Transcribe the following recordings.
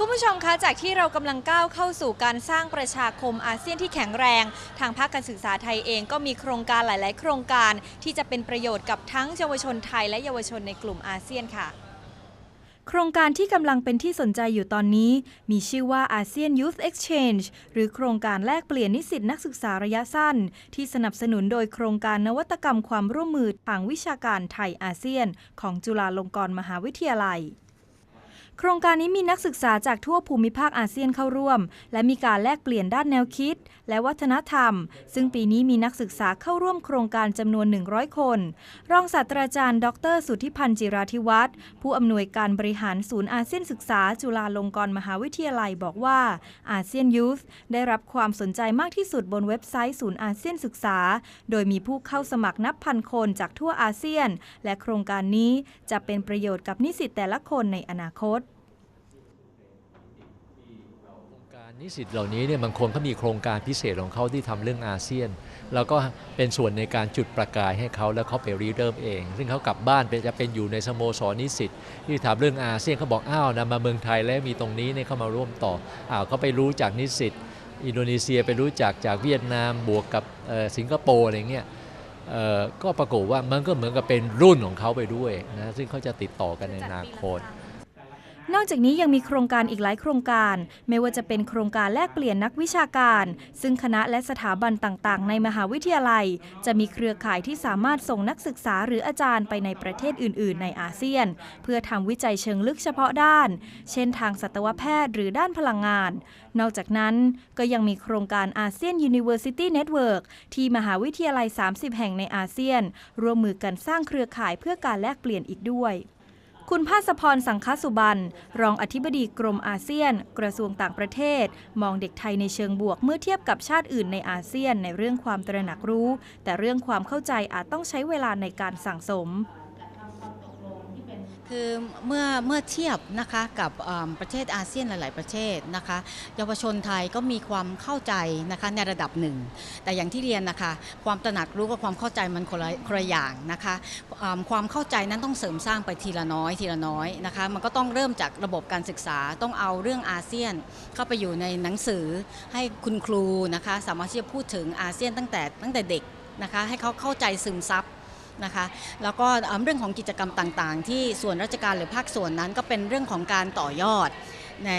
คุณผู้ชมคะจากที่เรากำลังก้าวเข้าสู่การสร้างประชาคมอาเซียนที่แข็งแรง ทางภาคการศึกษาไทยเองก็มีโครงการหลาย ๆ โครงการที่จะเป็นประโยชน์กับทั้งเยาวชนไทยและเยาวชนในกลุ่มอาเซียนค่ะ โครงการที่กำลังเป็นที่สนใจอยู่ตอนนี้ มีชื่อว่า ASEAN Youth Exchange หรือโครงการแลกเปลี่ยนนิสิตนักศึกษาระยะสั้น ที่สนับสนุนโดยโครงการนวัตกรรมความร่วมมือทางวิชาการไทยอาเซียน ของจุฬาลงกรณ์มหาวิทยาลัย โครงการนี้มีนักศึกษาจากทั่วภูมิภาคอาเซียนเข้าร่วม และมีการแลกเปลี่ยนด้านแนวคิด และวัฒนธรรม ซึ่งปีนี้มีนักศึกษาเข้าร่วมโครงการจำนวน 100 คน รองศาสตราจารย์ ดร สุทธิพันธ์จิราธิวัฒน์ผู้อำนวยการบริหารศูนย์อาเซียนศึกษา จุฬาลงกรณ์มหาวิทยาลัยบอกว่าอาเซียนยูธได้รับความสนใจมากที่สุดบนเว็บไซต์ศูนย์อาเซียนศึกษา โดยมีผู้เข้าสมัครนับพันคนจากทั่วอาเซียน และโครงการนี้จะเป็นประโยชน์กับนิสิตแต่ละคนในอนาคต โครงการ นิสิตเหล่านี้เนี่ยบางคนเขามีโครงการพิเศษของเขาที่ทำเรื่องอาเซียน แล้วก็เป็นส่วนในการจุดประกายให้เขาแล้วเขาไปรีเริ่มเอง ซึ่งเขากลับบ้านเป็นจะเป็นอยู่ในสโมสรนิสิตที่ทำเรื่องอาเซียนเขาบอกอ้าวนะมาเมืองไทยแล้วมีตรงนี้เนี่ยเข้ามาร่วมต่ออ้าวเขาไปรู้จากนิสิตอินโดนีเซียไปรู้จักจากเวียดนามบวกกับเออสิงคโปร์อะไรเงี้ยเออก็ปรากฏว่ามันก็เหมือนกับเป็นรุ่นของเขาไปด้วยนะซึ่งเขาจะติดต่อกันในอนาคต นอกจากนี้ยังมีโครงการอีกหลายโครงการ ไม่ว่าจะเป็นโครงการแลกเปลี่ยนนักวิชาการ ซึ่งคณะและสถาบันต่างๆ ในมหาวิทยาลัย จะมีเครือข่ายที่สามารถส่งนักศึกษาหรืออาจารย์ไปในประเทศอื่น ๆ ในอาเซียน เพื่อทำวิจัยเชิงลึกเฉพาะด้าน เช่นทางสัตวแพทย์หรือด้านพลังงาน นอกจากนั้นก็ยังมีโครงการอาเซียน University Network ที่มหาวิทยาลัย 30 แห่งในอาเซียน ร่วมมือกันสร้างเครือข่ายเพื่อการแลกเปลี่ยนอีกด้วย คุณภาสพรสังคสุบัน รองอธิบดีกรมอาเซียน กระทรวงต่างประเทศ มองเด็กไทยในเชิงบวกเมื่อเทียบกับชาติอื่นในอาเซียนในเรื่องความตระหนักรู้ แต่เรื่องความเข้าใจอาจต้องใช้เวลาในการสั่งสม คือเมื่อเมื่อเทียบนะคะกับประเทศอาเซียนหลาย ๆ ประเทศนะคะเยาวชนไทยก็มีความเข้าใจนะคะในระดับหนึ่ง แต่อย่างที่เรียนนะคะ ความตระหนักรู้กับความเข้าใจมันคนละคนละอย่างนะคะความเข้าใจนั้นต้องเสริมสร้างไปทีละน้อยทีละน้อยนะคะมันก็ต้องเริ่มจากระบบการศึกษาต้องเอาเรื่องอาเซียนเข้าไปอยู่ในหนังสือให้คุณครูนะคะสามารถที่จะพูดถึงอาเซียนตั้งแต่ตั้งแต่เด็กนะคะให้เขาเข้าใจซึมซับ นะคะแล้วก็เรื่องของกิจกรรมต่างๆ ที่ส่วนราชการหรือภาคส่วนนั้นก็เป็นเรื่องของการต่อยอดใน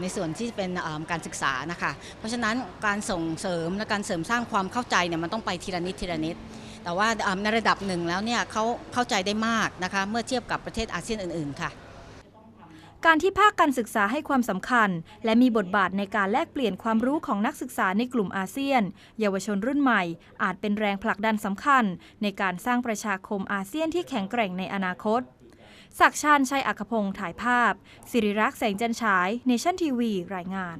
ในส่วนที่เป็นการศึกษานะคะ เพราะฉะนั้นการส่งเสริมและการเสริมสร้างความเข้าใจเนี่ยมันต้องไปทีละนิดทีละนิด แต่ว่าในระดับหนึ่งแล้วเนี่ยเขาเข้าใจได้มากนะคะเมื่อเทียบกับประเทศอาเซียนอื่นๆค่ะ การที่ภาคการศึกษาให้ความสำคัญ และมีบทบาทในการแลกเปลี่ยนความรู้ของนักศึกษาในกลุ่มอาเซียน เยาวชนรุ่นใหม่ อาจเป็นแรงผลักดันสำคัญ ในการสร้างประชาคมอาเซียนที่แข็งแกร่งในอนาคตศักชานชัยอัครพงศ์ถ่ายภาพ สิริรักษ์แสงจันฉาย เนชั่นทีวี รายงาน